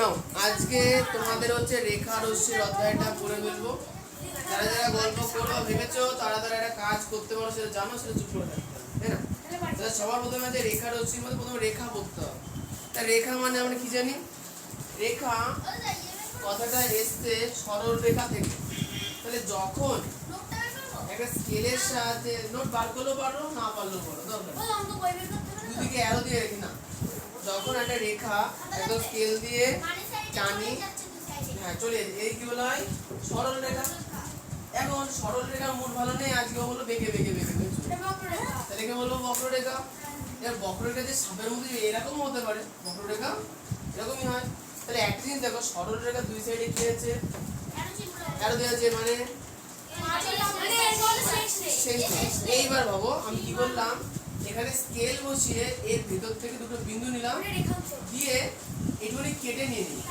নাও, আজকে তোমাদের হচ্ছে রেখা রশ্মির অধ্যায়টা পড়ে ফেলব। যারা যারা গল্প করব ভেবেছো, তারা তারা একটা কাজ করতে পারো, সেটা জানো, সেটা চুপ করে থাকতে না? সবার প্রথমে আছে রেখা রশ্মির মধ্যে প্রথমে রেখা পড়তে হবে। তা রেখা মানে আমরা কি জানি? রেখা কথাটা এসছে সরল রেখা থেকে। তাহলে যখন একটা স্কেলের সাহায্যে, নোট বার করলেও পারো, না পারলেও পারো, দরকার। দুদিকে অ্যারো দিয়ে রাখি না যখন একটা রেখা একদম স্কেল দিয়ে টানি হ্যাঁ চলে এই কি বলা হয়? সরল রেখা। এখন সরল রেখার মূল ভালো নেই আজকে হলো বেঁকে বেঁকে বেঁকে বেঁকে তাহলে কি বলব বক্ররেখা এর বক্ররেখা যে সাপের মধ্যে এরকম হতে পারে বক্ররেখা এরকমই হয়। তাহলে একটা জিনিস দেখো সরল রেখা দুই সাইডে কি আছে? অ্যারো দেওয়া আছে মানে? শেষ এইবার ভাবো আমি কি করলাম? এখানে স্কেল বসিয়ে এর ভেতর থেকে দুটো বিন্দু নিলাম দিয়ে এটুকুনি কেটে নিয়ে নিই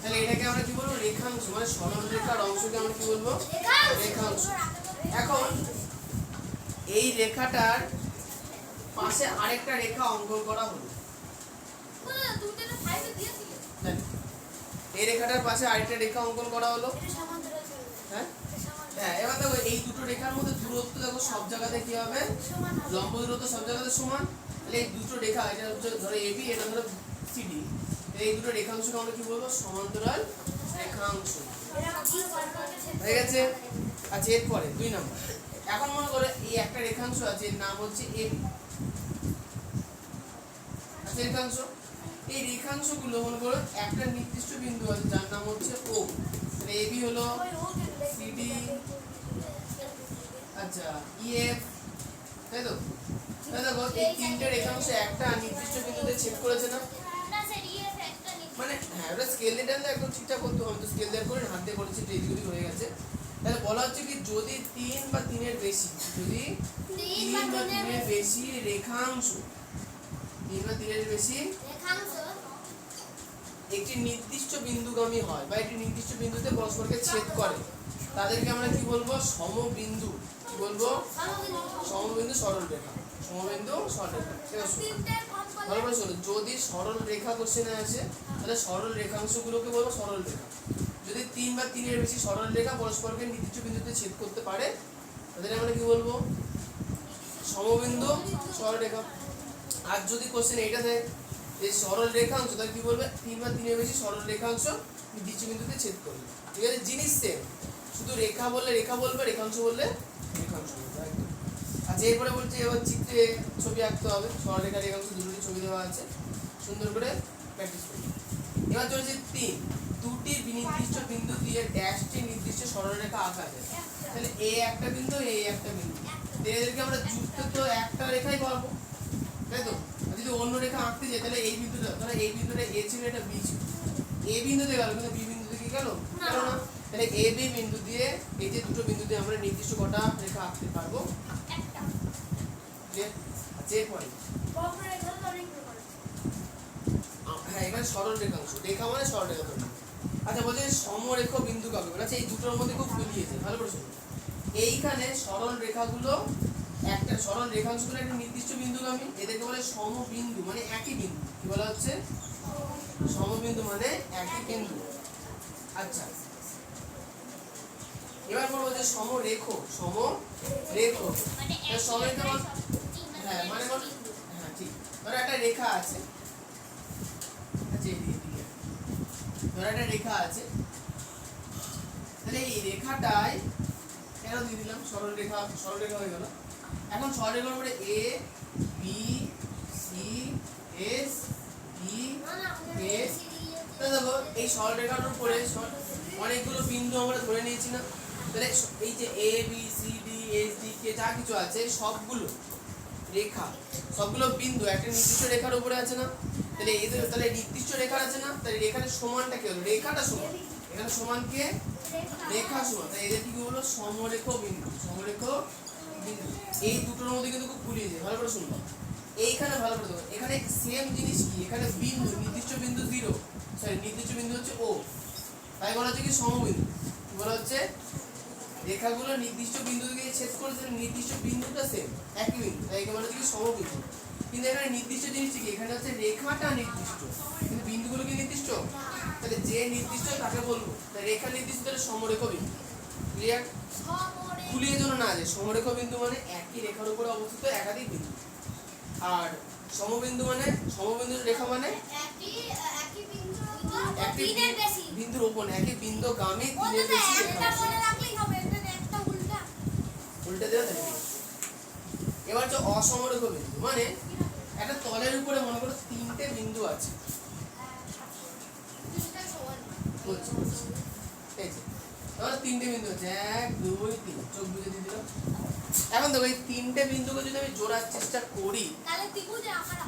তাহলে এটাকে আমরা কি বলব? রেখাংশ মানে সরল রেখার অংশকে আমরা কি বলব? রেখাংশ। এখন এই রেখাটার পাশে আরেকটা রেখা অঙ্কন করা হলো। দেখ, এই রেখাটার পাশে আরেকটা রেখা অঙ্কন করা হলো। হ্যাঁ? হ্যাঁ এবার দেখো এই দুটো রেখার মধ্যে দূরত্ব দেখো সব জায়গাতে কি হবে? লম্ব দূরত্ব সব জায়গাতে সমান? তাহলে এই দুটো রেখা এটা ধরো এবি এটা ধরো সিডি এই দুটো রেখাংশকে আমরা কি বলব? সমান্তরাল রেখাংশ। হয়ে গেছে? আচ্ছা এরপরে দুই নম্বর। এখন মনে করো এই একটা রেখাংশ আছে এর নাম হচ্ছে এবি আচ্ছা রেখাংশ। এই রেখাংশগুলো মনে করো একটা নির্দিষ্ট বিন্দু আছে যার নাম হচ্ছে ও এবি হলো সিডি আচ্ছা ইএফ তাই তো? তাই দেখো, এই তিনটে রেখাংশ একটা নির্দিষ্ট বিন্দুতে ছেদ করেছে না? মানে হ্যাঁ ওটা স্কেল দিয়ে একদম ঠিকঠাক করতে হবে, তো স্কেল দিয়ে করে হাত করেছি তো এদিক হয়ে গেছে। তাহলে বলা হচ্ছে কি, যদি তিন বা তিনের বেশি, যদি তিন বা তিনের বেশি রেখাংশ, তিন বা তিনের বেশি একটি নির্দিষ্ট বিন্দুগামী হয় বা একটি নির্দিষ্ট বিন্দুতে পরস্পরকে ছেদ করে তাদেরকে আমরা কি বলব? সমবিন্দু। কি বলব? সমবিন্দু সরল রেখা। সমবিন্দু সরল রেখা। ঠিক আছে যদি সরল রেখা কোশ্চেনে আসে, তাহলে সরল রেখাংশগুলোকে বলব সরল রেখা। যদি তিন বা তিনের বেশি সরল রেখা পরস্পরকে নির্দিষ্ট বিন্দুতে ছেদ করতে পারে, তাদের আমরা কি বলব? সমবিন্দু সরল রেখা। আর যদি কোশ্চেন এইটা থাকে, যে সরল রেখাংশ, তাহলে কি বলবে? তিন বা তিনের বেশি সরল রেখাংশ নির্দিষ্ট বিন্দুতে ছেদ করবে। ঠিক আছে, জিনিস সেম শুধু রেখা বললে রেখা বলবে রেখাংশ বললে রেখাংশ বলবে আচ্ছা এরপরে বলছে এবার চিত্রে ছবি আঁকতে হবে সরলরেখা রেখাংশ দুটোরই ছবি দেওয়া আছে সুন্দর করে প্র্যাকটিস করবে। এবার চলছে তিন দুটি নির্দিষ্ট বিন্দু দিয়ে ড্যাশটি নির্দিষ্ট সরলরেখা আঁকা যায়। তাহলে এ একটা বিন্দু এ একটা বিন্দু। এদেরকে আমরা যুক্ত তো একটা রেখাই পাবো তাই তো? যদি অন্য রেখা আঁকতে যাই তাহলে এই বিন্দুটা ধরো এই বিন্দুটা এ ছিল এটা বি ছিল। এ বিন্দুতে গেল কিন্তু বি বিন্দুতে কি গেল? গেল না তাহলে এ বি বিন্দু দিয়ে এই যে দুটো বিন্দু দিয়ে আমরা নির্দিষ্ট কটা রেখা আঁকতে পারব? যে এরপরে হ্যাঁ এখানে সরল রেখাংশ রেখা মানে সরল রেখা আচ্ছা বলছে সমরেখ বিন্দু কাকে বলে? আচ্ছা এই দুটোর মধ্যে খুব গুলিয়েছে ভালো করে শুনুন। এইখানে সরল রেখাগুলো একটা সরল রেখাংশগুলো একটা নির্দিষ্ট বিন্দুগামী এদেরকে বলে সমবিন্দু মানে একই বিন্দু। কি বলা হচ্ছে? সমবিন্দু মানে একই বিন্দু। আচ্ছা এবার বলব যে সমরেখ সমরেখ। সমেত হ্যাঁ মানে বল হ্যাঁ ঠিক। ধরো একটা রেখা আছে। ধরো একটা রেখা আছে। তাহলে এই রেখাটায় কেন দিয়ে দিলাম? সরল রেখা সরল রেখা হয়ে গেল। এখন সরল রেখার উপরে A B C S D S তো দেখো এই সরল রেখার উপরে অনেকগুলো বিন্দু আমরা ধরে নিয়েছি না। তাহলে এই যে A B C D S D কে যা কিছু আছে, সবগুলো রেখা, সবগুলো বিন্দু, একটা নির্দিষ্ট রেখার উপরে আছে না? তাহলে এদের তাহলে নির্দিষ্ট রেখা আছে না? তাহলে রেখার সমানটা কি হলো রেখাটা সমান। এখানে সমান কে? রেখা সমান। তাই এদের কি হলো? সমরেখ বিন্দু সমরেখ বিন্দু। এই দুটোর মধ্যে কিন্তু খুব গুলিয়ে যায়। ভালো করে শুনব। এইখানে ভালো করে দেখো। এখানে সেম জিনিস কি? এখানে বিন্দু, নির্দিষ্ট বিন্দু জিরো সরি নির্দিষ্ট বিন্দু হচ্ছে ও তাই বলা হচ্ছে কি সমবিন্দু? বলা হচ্ছে? রেখাগুলো নির্দিষ্ট বিন্দু দিয়ে ছেদ করেছে নির্দিষ্ট বিন্দুটা সেম একই বিন্দু তাই একে বলা হচ্ছে সমবিন্দু। কিন্তু এখানে নির্দিষ্ট জিনিস কি? এখানে হচ্ছে রেখাটা নির্দিষ্ট কিন্তু বিন্দুগুলো কি নির্দিষ্ট? তাহলে যে নির্দিষ্ট তাকে বলব। তাহলে রেখা নির্দিষ্ট তাহলে সমরেখ বিন্দু। ক্লিয়ার খুলিয়ে জন্য না যে সমরেখ বিন্দু মানে একই রেখার উপরে অবস্থিত একাধিক বিন্দু। আর সমবিন্দু মানে সমবিন্দু রেখা মানে একটি বিন্দুর ওপর একই বিন্দু গামী তিনের বেশি রেখা। উল্টে দেওয়া থাকে। এবার হচ্ছে অসমরেখ বিন্দু মানে একটা তলের উপরে মনে করো তিনটে বিন্দু আছে। তিনটে বিন্দু আছে। এক দুই তিন। চোখ বুঝে দিয়ে দিলাম। এখন দেখো এই তিনটে বিন্দুকে যদি আমি জোড়ার চেষ্টা করি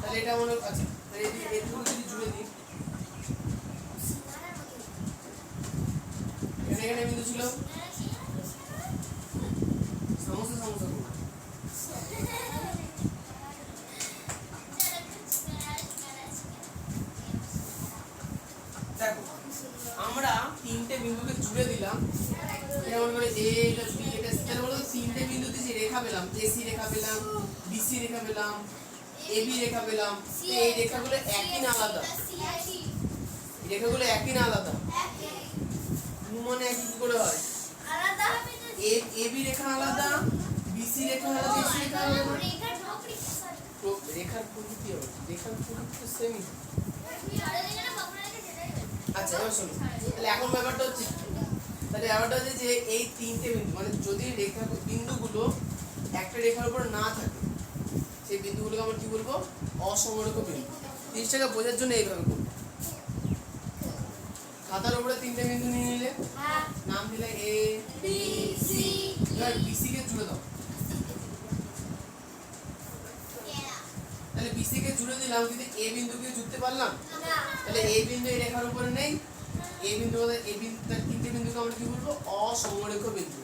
তাহলে এটা মনে আছে তাহলে এটুকু যদি জুড়ে দিই। এখানে বিন্দু ছিল। পেলাম এবি রেখা পেলাম এই রেখাগুলো একই না আলাদা। রেখাগুলো একই না আলাদা। মানে একই কি করে হয়? এবি রেখা আলাদা বিসি রেখা আলাদা এসি রেখা আলাদা। রেখার প্রকৃতি হবে রেখার প্রকৃতি তো সেমই আচ্ছা এবার শোনো তাহলে এখন ব্যাপারটা হচ্ছে তাহলে ব্যাপারটা হচ্ছে যে এই তিনটে বিন্দু মানে যদি রেখা বিন্দুগুলো একটা রেখার উপর না থাকে সেই বিন্দুগুলোকে আমরা কি বলব? অসমরেখ বিন্দু। জিনিসটাকে বোঝার জন্য এইভাবে করব। খাতার উপরে তিনটে বিন্দু নিয়ে নিলে? নাম দিলে এ এবার বিসি কে জুড়ে দাও। তাহলে বিসি কে জুড়ে দিলাম কিন্তু এ বিন্দুকে জুড়তে পারলাম? তাহলে এই বিন্দু এই রেখার উপরে নেই। এই বিন্দু এই বিন্দু তিনটে বিন্দুকে আমরা কি বলব? অসমরেখ বিন্দু।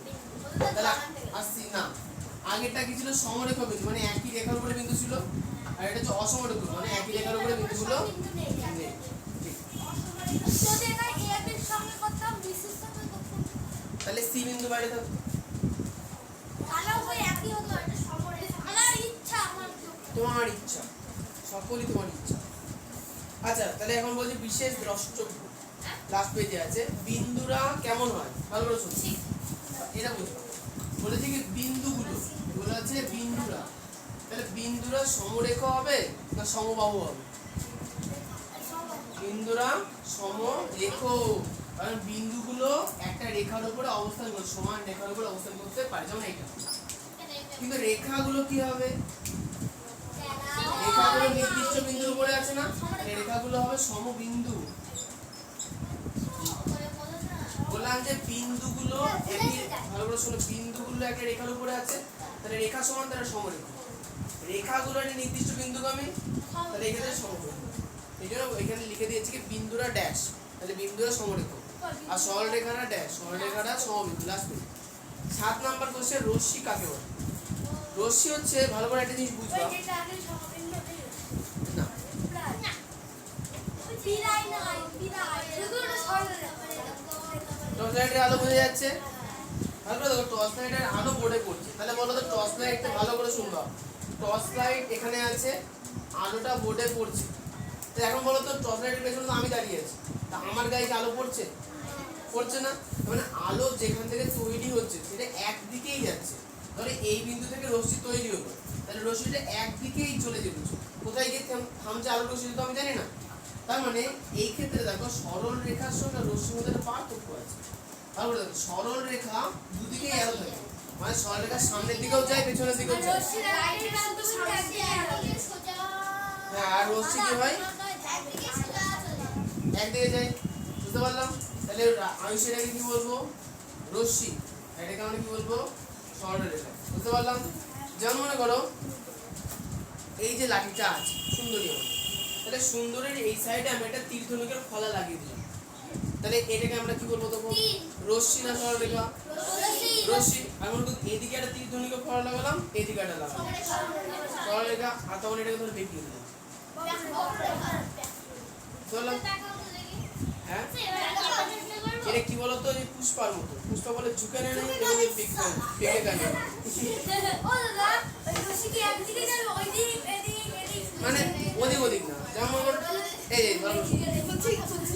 তাহলে আসছি না। আগেরটা কি ছিল? সমরেখ বিন্দু মানে একই রেখার উপরে বিন্দু ছিল। আর এটা হচ্ছে অসমরেখ মানে একই রেখার উপরে নেই ঠিক। তাহলে সি বিন্দু বাইরে থাকবে তোমার ইচ্ছা সকলই তোমার ইচ্ছা। আচ্ছা তাহলে এখন বলছি বিশেষ দ্রষ্টব্য। লাস্ট পেজে আছে বিন্দুরা কেমন হয়? ভালো করে শুনুন এটা বুঝব বলেছে কি বিন্দুগুলো এগুলো আছে বিন্দুরা। তাহলে বিন্দুরা সমরেখ হবে না সমবাহু হবে? বিন্দুরা সমরেখ কারণ বিন্দুগুলো একটা রেখার উপরে অবস্থান করে সমান রেখার উপরে অবস্থান করতে পারে, যেমন এটা কিন্তু রেখাগুলো কি হবে? রেখাগুলো নির্দিষ্ট বিন্দুর উপরে আছে না? রেখাগুলো হবে সমবিন্দু। বললাম যে বিন্দুগুলো একই ভালো করে শোনো বিন্দুগুলো একটা রেখার উপরে আছে তাহলে রেখা সমান তাহলে সমরেখ। রেখাগুলো একটা নির্দিষ্ট বিন্দুগামী তাহলে এখানে সমবিন্দু এই জন্য এখানে লিখে দিয়েছি কি বিন্দুরা ড্যাশ তাহলে বিন্দুরা সমরেখ। আর সরল রেখাটা ড্যাশ সরল রেখাটা সমবিন্দু লাস্ট সাত নাম্বার কোশ্চেন রশ্মি কাকে বলে? রশ্মি হচ্ছে ভালো করে একটা জিনিস বুঝবা। টর্চ লাইটের আলো বোঝা যাচ্ছে। করে দেখো টর্চ লাইটের আলো বোর্ডে পড়ছে। তাহলে বলো তো টর্চ লাইটটা ভালো করে শুনবা টর্চ লাইট এখানে আছে, আলোটা বোর্ডে পড়ছে। তো এখন বলো তো টর্চ লাইটের পেছনে তো আমি দাঁড়িয়ে আছি। তা আমার গায়ে কি আলো পড়ছে? পড়ছে না? মানে আলো যেখান থেকে তৈরি হচ্ছে, সেটা একদিকেই যাচ্ছে। তাহলে এই বিন্দু থেকে রশ্মি তৈরি হলো। তাহলে রশ্মিটা একদিকেই চলে যেতে কোথায় গিয়ে থাম- থামছে আলো রশ্মি তো আমি জানি না। তার মানে এই ক্ষেত্রে দেখো সরল রেখার সঙ্গে রশ্মির মধ্যে পার্থক্য আছে। তারপরে দেখো সরল রেখা দুদিকেই আলো থাকে মানে সরল রেখা সামনের দিকেও যায় পেছনের দিকেও যায়। হ্যাঁ আর রশ্মি কি হয়? একদিকে যায়। বুঝতে পারলাম? তাহলে আমি সেটাকে কি বলব? রশ্মি। এটাকে আমরা কি বলব? সরল রেখা। বুঝতে পারলাম? যেমন মনে করো এই যে লাঠিটা আছে সুন্দরী আমার তাহলে সুন্দরের এই সাইডে আমি একটা তীর ধনুকের ফলা লাগিয়ে দিলাম। তাহলে এটাকে আমরা কি বলব তখন? রশ্মি না সরল রেখা রশ্মি। আমি বলব এদিকে একটা তীর ধনুকের ফলা লাগালাম এদিকে একটা লাগালাম। সরল রেখা আর তখন এটাকে ধরে বেঁকিয়ে দিলাম। হ্যাঁ? এটা কি বলতো? এই পুষ্পার মতো। পুষ্পা বলে ঝুঁকে নেয় না এই বেঁকে বেঁকে কানে ও দাদা ওই রশি কি একদিকে যাবে ওই দিক এদিক এদিক। মানে ওদিক ওদিক না। যেমন মনে এই এই ধরো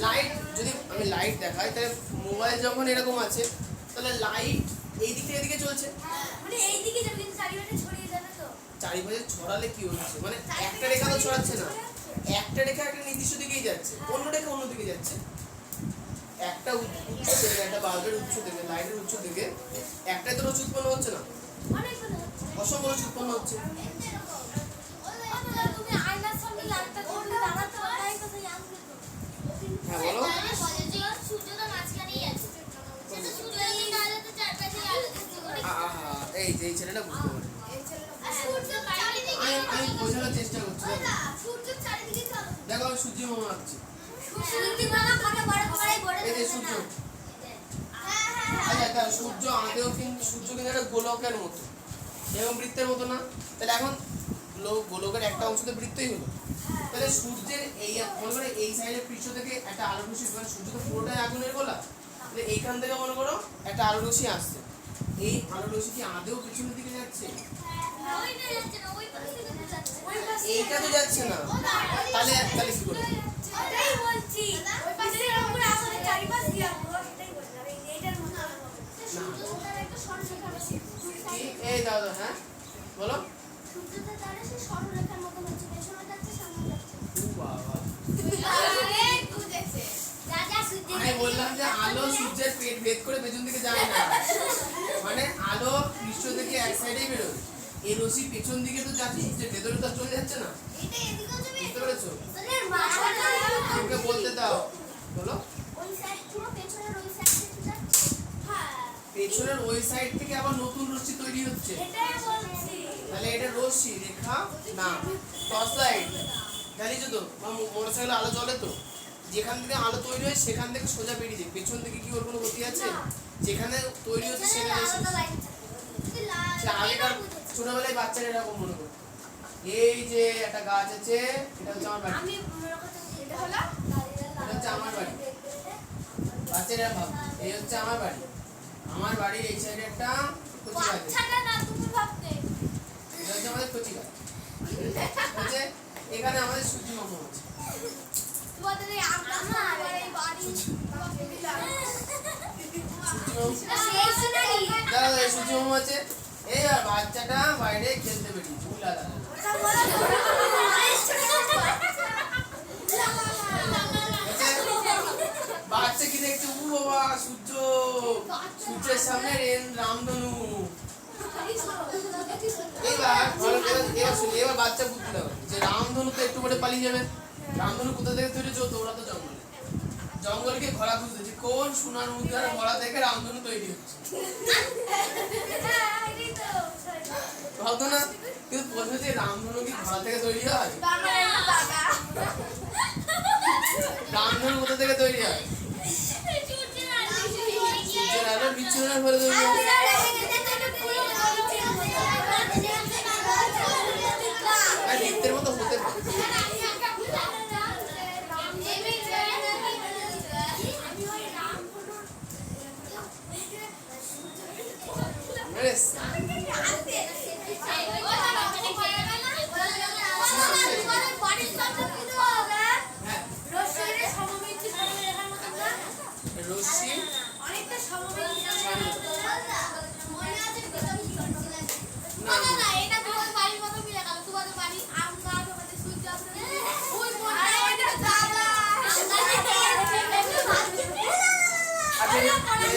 লাইট যদি আমি লাইট দেখাই তাহলে মোবাইল যখন এরকম আছে তাহলে লাইট এই দিক থেকে এদিকে চলছে। মানে যাবে কিন্তু চারিপাশে ছড়িয়ে যাবে তো। চারিপাশে ছড়ালে কি হচ্ছে? মানে একটা রেখা তো ছড়াচ্ছে না। একটা রেখা একটা নির্দিষ্ট দিকেই যাচ্ছে অন্য রেখা অন্য দিকে যাচ্ছে। একটা উৎস থেকে একটা বাল্বের উৎস থেকে লাইটের উৎস থেকে একটাই তো রোজ উৎপন্ন হচ্ছে না। অসংখ্য রোজ উৎপন্ন হচ্ছে অথবা তুমি আয়নার সামনে লাইটটা ধরলে দাঁড়াতে হবে তাই কথা জানবে তো হ্যাঁ বলো সূর্য তো মাঝখানেই আছে সেটা সূর্য দিয়ে তাহলে তো চারপাশে আলো দিচ্ছে আ- আহা এই যে এই ছেলেটা বুঝতে পারে। আমি বোঝানোর চেষ্টা করছি। দেখো। আমি সূর্য মামা সূর্য হ্যাঁ হ্যাঁ আচ্ছা কিন্তু সূর্য কিন্তু একটা গোলকের মতো। এবং বৃত্তের মতো না। তাহলে এখন গোলকের একটা অংশ তো বৃত্তই হলো। তাহলে সূর্যের এই মনে করো এই সাইডের পৃষ্ঠ থেকে একটা আলো রশ্মি মানে সূর্য তো পুরোটাই আগুনের গোলা। তাহলে এইখান থেকে মনে করো একটা আলো রশ্মি আসছে। এই আলো রশ্মি কি আদেও পিছনের দিকে যাচ্ছে? এইটা তো যাচ্ছে না। তাহলে তাহলে কি করে রশি পেছন দিকে তো যাচ্ছে সূর্যের ভেতরে তো চলে যাচ্ছে না। বুঝতে পেরেছ? বলতে দাও। বলো। পেছনের ওই সাইড থেকে আবার নতুন রশ্মি তৈরি হচ্ছে। তাহলে এটা রশ্মি রেখা না টর্চ লাইট জানিছো তো মোটরসাইকেল আলো জ্বলে তো যেখান থেকে আলো তৈরি হয় সেখান থেকে সোজা বেরিয়ে যায়। পেছন থেকে কি ওর কোনো গতি আছে? যেখানে তৈরি হচ্ছে সেখানে আগেকার ছোটবেলায় বাচ্চারা এরকম মনে করতো। এই যে একটা গাছ আছে এটা হচ্ছে আমার বাড়ি। আমি এটা হলো এটা হচ্ছে আমার বাড়ি। বাচ্চারা ভাব এই হচ্ছে আমার বাড়ি। আমার বাড়ির এই সাইডে একটা কচি গাছ আছে। না তুমি ভাবতে। এটা হচ্ছে আমাদের কচি গাছ। হচ্ছে এখানে আমাদের সূর্য মামু আছে। তোমাদের এই আমরা আমার এই বাড়ি। সূর্য মামু। দাদা এই আছে? বাচ্চাটা বাইরে খেলতে বাচ্চা কি সূর্য। সূর্যের সামনে রামধনু। এবার এবার বাচ্চা যে রামধনু তো একটু পরে পালিয়ে যাবে। রামধনু কোথা থেকে তৈরি হতো ওরা তো জঙ্গলে জঙ্গলকে ঘোরা খুঁজতে যে কোন সোনার মুদ্রার ঘোড়া থেকে রামধনু তৈরি হচ্ছে ভাবতো না কিন্তু বলছে যে রামধনু কি ঘোড়া থেকে তৈরি হয় রামধনু কোথা থেকে তৈরি হয় বিচ্ছুরণের ফলে তৈরি হয় আর নৃত্যের মতো হতে পারে বেশ হ্যাঁ রশ্মি অনেকটা সমবেত না না না এটা তোমার বাড়ির মতো মিলে গেল তোমাদের বাড়ি আম গাছ ওখানে সূর্য আছে ওই মনে ওইটা দাদা আচ্ছা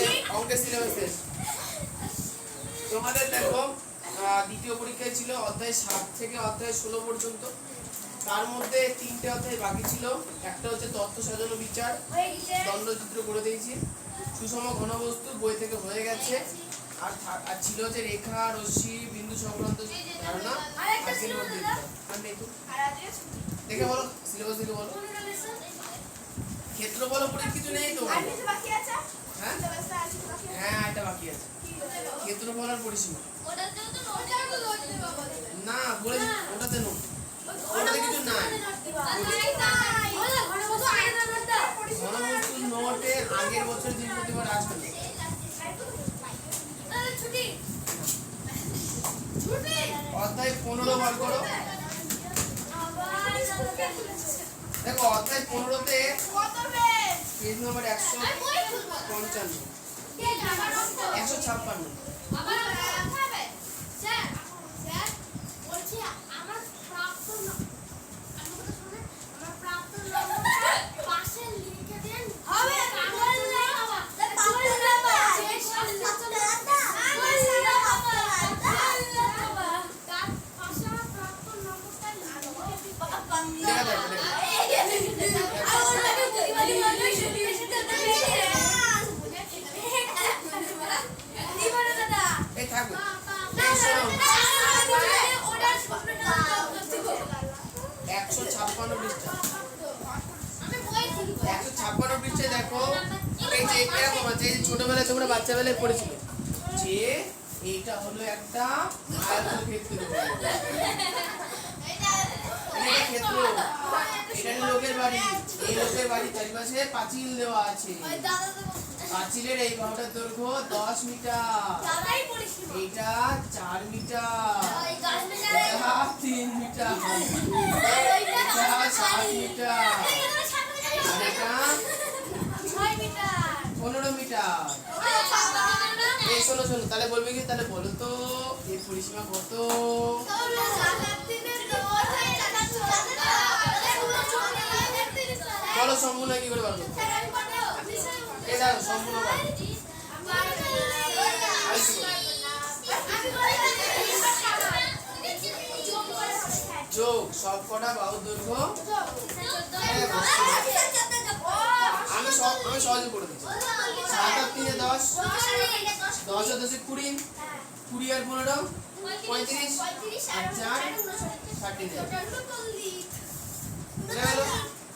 এই অঙ্কের সিলেবাস শেষ তোমাদের দেখো আহ, দ্বিতীয় পরীক্ষায় ছিল অধ্যায় সাত থেকে অধ্যায় ষোলো পর্যন্ত। তার মধ্যে তিনটে অধ্যায় বাকি ছিল। একটা হচ্ছে তত্ত্ব সাজানো বিচার। দণ্ডচিত্র করে দিয়েছি। সুষম ঘনবস্তু বই থেকে হয়ে গেছে। আর আর ছিল হচ্ছে রেখা রশ্মি বিন্দু সংক্রান্ত ধারণা। দেখে বলো সিলেবাস দেখে বলো। ক্ষেত্র বলো পরে কিছু নেই তো। আর কিছু বাকি আছে? হ্যাঁ? সিলেবাসটা আর কিছু বাকি আছে? হ্যাঁ এটা বাকি আছে। ক্ষেত্র বলার পরিসীমা। ওটাতেও তো ওটাও তো নোট দেবা বলে না বলে ওটাতে নোট ওটাতে কিছু নাই। ঘনবস্তুর নোটে আগের বছর বৃহস্পতিবার আসবে না। অধ্যায় পনেরো বার করো। দেখো অধ্যায় পনেরোতে নম্বর একশো পঞ্চান্ন। একশো ছাপ্পান্ন আমার খাবে স্যার স্যার বলছি আমার প্রাপ্ত ন- আমার কথা শুনে আমার প্রাপ্ত নম্বরটা পাশে লিখে দেন হবে কাগজ নেই বাবা প্রাপ্ত নম্বর যে সাথে তার পাশে আমার প্রাপ্ত নম্বরটা লিখে দেখা যাবে, দেখা এই থাকবে একশো ছাপ্পান্ন পৃষ্ঠা একশো ছাপ্পান্ন পৃষ্ঠায় দেখো এই যে এরকম আছে এই যে ছোটবেলায় তোমরা বাচ্চাবেলায় পড়েছিলে যে এইটা হলো একটা আয়তক্ষেত্র। ক্ষেত্র এটা লোকের বাড়ি। এই লোকের বাড়ি চারিপাশে পাঁচিল দেওয়া আছে। পাঁচিলের এই বাহুটার দৈর্ঘ্য দশ মিটার। এইটা চার মিটার। তিন মিটার। এটা সাত মিটার। এটা পনেরো মিটার। শোনো শোনো তাহলে বলবে কি? তাহলে বলো তো এই পরিসীমা কত? বলো সম্পূর্ণ কি করে পারবে এই সম্পূর্ণ যোগ সব কটা বাহুর দৈর্ঘ্য? আমি আমি সহজে করে দিচ্ছি। সাত আর তিনে দশ দশ আর দশে কুড়ি কুড়ি আর পনেরো পঁয়ত্রিশ আর চার ষাট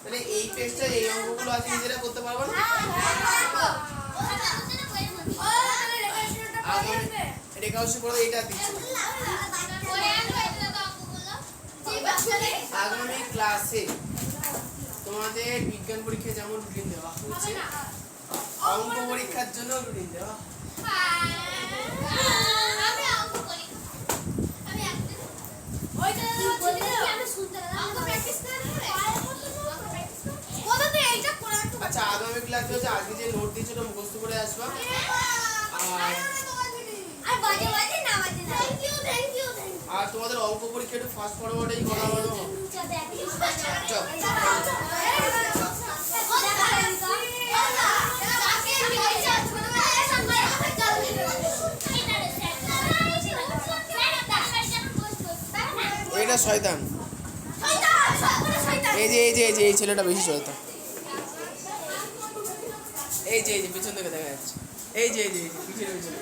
তাহলে এই পেজটা এই অঙ্কগুলো আছে নিজেরা করতে পারব না? অবশ্য করে এইটা দিচ্ছি। আগামী ক্লাসে তোমাদের বিজ্ঞান পরীক্ষায় যেমন রুটিন দেওয়া হয়েছে অঙ্ক পরীক্ষার জন্য রুটিন দেওয়া। আমি অঙ্ক করি। আমি আমি শুনতে অঙ্ক প্র্যাকটিস করে। কোথা থেকে এইটা পড়া একটু আচ্ছা আগামী ক্লাসে হচ্ছে আজকে যে নোট দিয়েছ ওটা মুখস্থ করে আসবা। আর আর বাজে বাজে না বাজে না। Thank you thank you thank you আর তোমাদের অঙ্ক পরীক্ষা একটু ফার্স্ট ফরওয়ার্ডেই করা হলো এটা শয়তান। এই যে এই যে এই যে, এই ছেলেটা বেশি শয়তান। এই যে এই যে, পিছন থেকে দেখা যাচ্ছে। এই যে এই যে, পিছনে পিছনে।